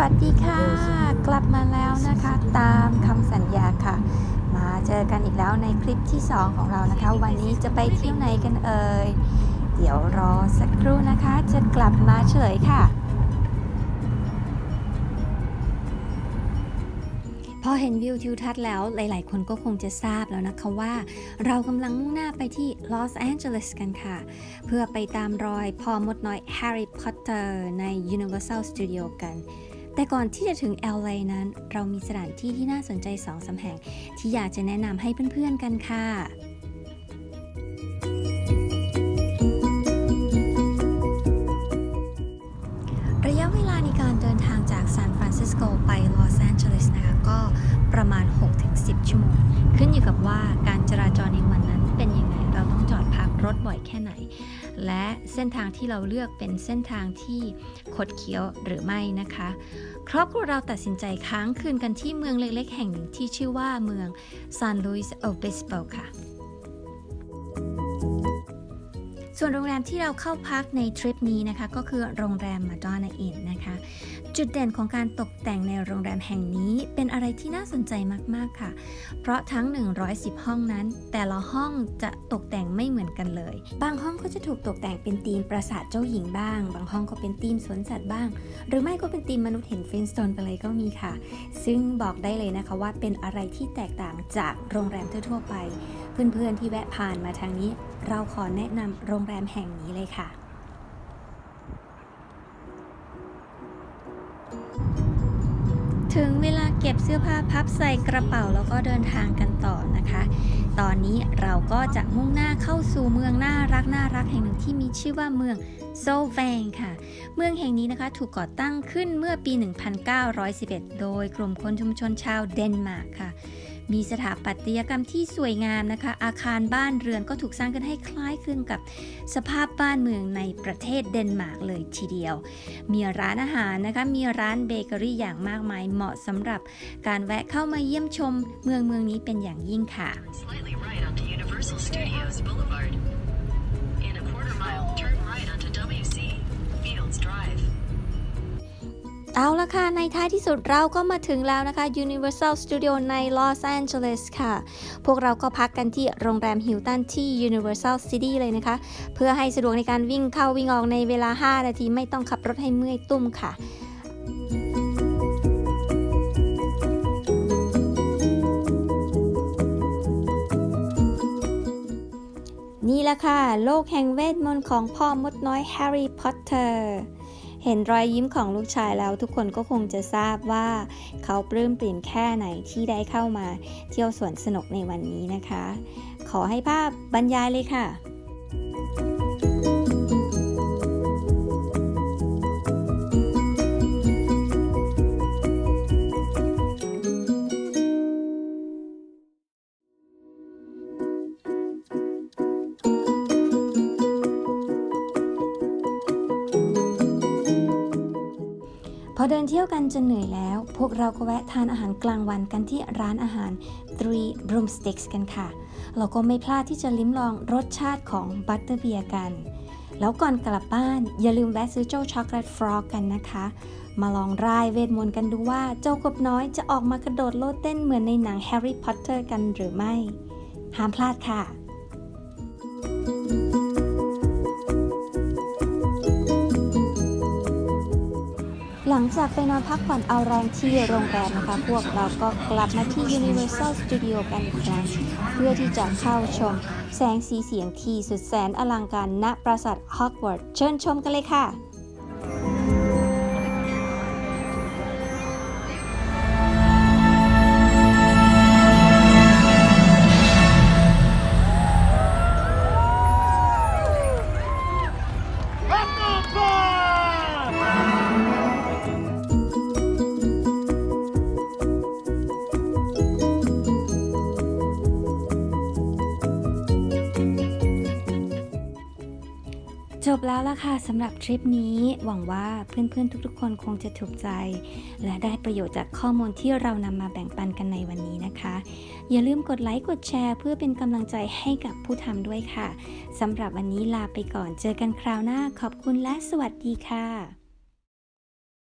วัสดีค่ะ กลับมาแล้วนะคะตามคำสัญญาค่ะ มาเจอกันอีกแล้วในคลิปที่ 2 ของเรานะคะ วันนี้จะไปเที่ยวไหนกันเอ่ย เดี๋ยวรอสักครู่นะคะ จะกลับมาเฉลยค่ะ พอเห็นวิวทิวทัศน์แล้วหลาย ๆ คนก็คงจะทราบแล้วนะคะว่า เรากำลังมุ่งหน้าไปที่ลอสแอนเจลิสกันค่ะ เพื่อไปตามรอยพ่อมดน้อยแฮร์รี่พอตเตอร์ใน Universal Studio กัน แต่ก่อนที่จะถึง LA นั้น เรามีสถานที่ที่น่าสนใจ2องสาแห่ง ที่อยากจะแนะนำให้เพื่อนๆกันค่ะระยะเวลาในการเดินทางจากซานฟรานซิสโกไปลอสแอนเจลิสนะคะก็ประมาณ 6-10 ชั่วโมง ขึ้นอยู่กับว่าการจราจรในวันนั้นเป็นยังไง เราต้องจอดพักรถบ่อยแค่ไหน และเส้นทางที่เราเลือกเป็นเส้นทางที่คดเคี้ยวหรือไม่นะคะ ครอบครัวเราตัดสินใจค้างคืนกันที่เมืองเล็กๆ แห่งหนึ่งที่ชื่อว่าเมืองซานลุยส์โอเบสโปค่ะ ส่วนโรงแรมที่เราเข้าพักในทริปนี้นะคะ ก็คือโรงแรมมาดอน a อินนะคะ จุดเด่นของการตกแต่งในโรงแรมแห่งนี้เป็นอะไรที่น่าสนใจมากๆค่ะ เพราะทั้ง 110 ห้องนั้น แต่ละห้องจะตกแต่งไม่เหมือนกันเลย บางห้องก็จะถูกตกแต่งเป็นธีมปราสาทเจ้าหญิงบ้าง บางห้องก็เป็นธีมสวนสัตว์บ้าง หรือไม่ก็เป็นธีมมนุษย์เห็นฟรินสโตนไปเลยก็มีค่ะ ซึ่งบอกได้เลยนะคะว่าเป็นอะไรที่แตกต่างจากโรงแรมทั่วๆไปเพื่อนๆที่แวะผ่านมาทางนี้ เราขอแนะนำโรงแรมแห่งนี้เลยค่ะถึงเวลาเก็บเสื้อผ้าพับใส่กระเป๋าแล้วก็เดินทางกันต่อนะคะ ตอนนี้เราก็จะมุ่งหน้าเข้าสู่เมืองน่ารักน่ารักแห่งหนึ่งที่มีชื่อว่าเมืองโซแวงค่ะ เมืองแห่งนี้นะคะถูกก่อตั้งขึ้นเมื่อปี 1911 โดยกลุ่มคนชุมชนชาวเดนมาร์กค่ะ มีสถาปัตยกรรมที่สวยงามนะคะ อาคารบ้านเรือนก็ถูกสร้างขึ้นให้คล้ายคลึงกับสภาพบ้านเมืองในประเทศเดนมาร์กเลยทีเดียว มีร้านอาหารนะคะ มีร้านเบเกอรี่อย่างมากมายเหมาะสำหรับการแวะเข้ามาเยี่ยมชมเมืองเมืองนี้เป็นอย่างยิ่งค่ะ Universal Studios Boulevard. In a quarter mile, turn right onto WC เอาละค่ะ ในท้ายที่สุดเราก็มาถึงแล้วนะคะ Universal Studio ในลอสแอนเจลิสค่ะ พวกเราก็พักกันที่โรงแรมฮิลตันที่ Universal City เลยนะคะ เพื่อให้สะดวกในการวิ่งเข้าวิ่งออกในเวลา 5 นาทีไม่ต้องขับรถให้เมื่อยตุ้มค่ะนี่แหละค่ะ โลกแห่งเวทมนต์ของพ่อมดน้อยแฮร์รี่พอตเตอร์ เห็นรอยยิ้มของลูกชายแล้วทุกคนก็คงจะทราบว่า เขาปลื้มปริ่มแค่ไหนที่ได้เข้ามาเที่ยวสวนสนุกในวันนี้นะคะ ขอให้ภาพบรรยายเลยค่ะ อเดินเที่ยวกันจนเหนื่อยแล้ว พวกเราก็แวะทานอาหารกลางวันกันที่ร้านอาหาร Three Broomsticks กันค่ะ เราก็ไม่พลาดที่จะลิ้มลองรสชาติของบัตเตอร์เบียร์กัน แล้วก่อนกลับบ้านอย่าลืมแวะซื้อเจ้าช็อกโกแลตฟรอกกันนะคะ มาลองร่ายเวทมนต์กันดูว่าเจ้ากบน้อยจะออกมากระโดดโลดเต้นเหมือนในหนังแฮร์รี่พอตเตอร์กันหรือไม่ ห้ามพลาดค่ะ จากไปนอนพักผ่อนเอาแรงที่โรงแรมนะคะ พวกเราก็กลับมาที่ Universal Studio กันอีกครั้งเพื่อที่จะเข้าชม แสงสีเสียงที่สุดแสนอลังการณปราสาทฮอกวอตส์เชิญชมกันเลยค่ะ จบแล้วล่ะค่ะสำหรับทริปนี้หวังว่าเพื่อนๆทุกๆ คนคงจะถูกใจ และได้ประโยชน์จากข้อมูลที่เรานำมาแบ่งปันกันในวันนี้นะคะ อย่าลืมกดไลค์กดแชร์ เพื่อเป็นกำลังใจให้กับผู้ทำด้วยค่ะสำหรับวันนี้ลาไปก่อนเจอกันคราวหน้าขอบคุณและสวัสดีค่ะ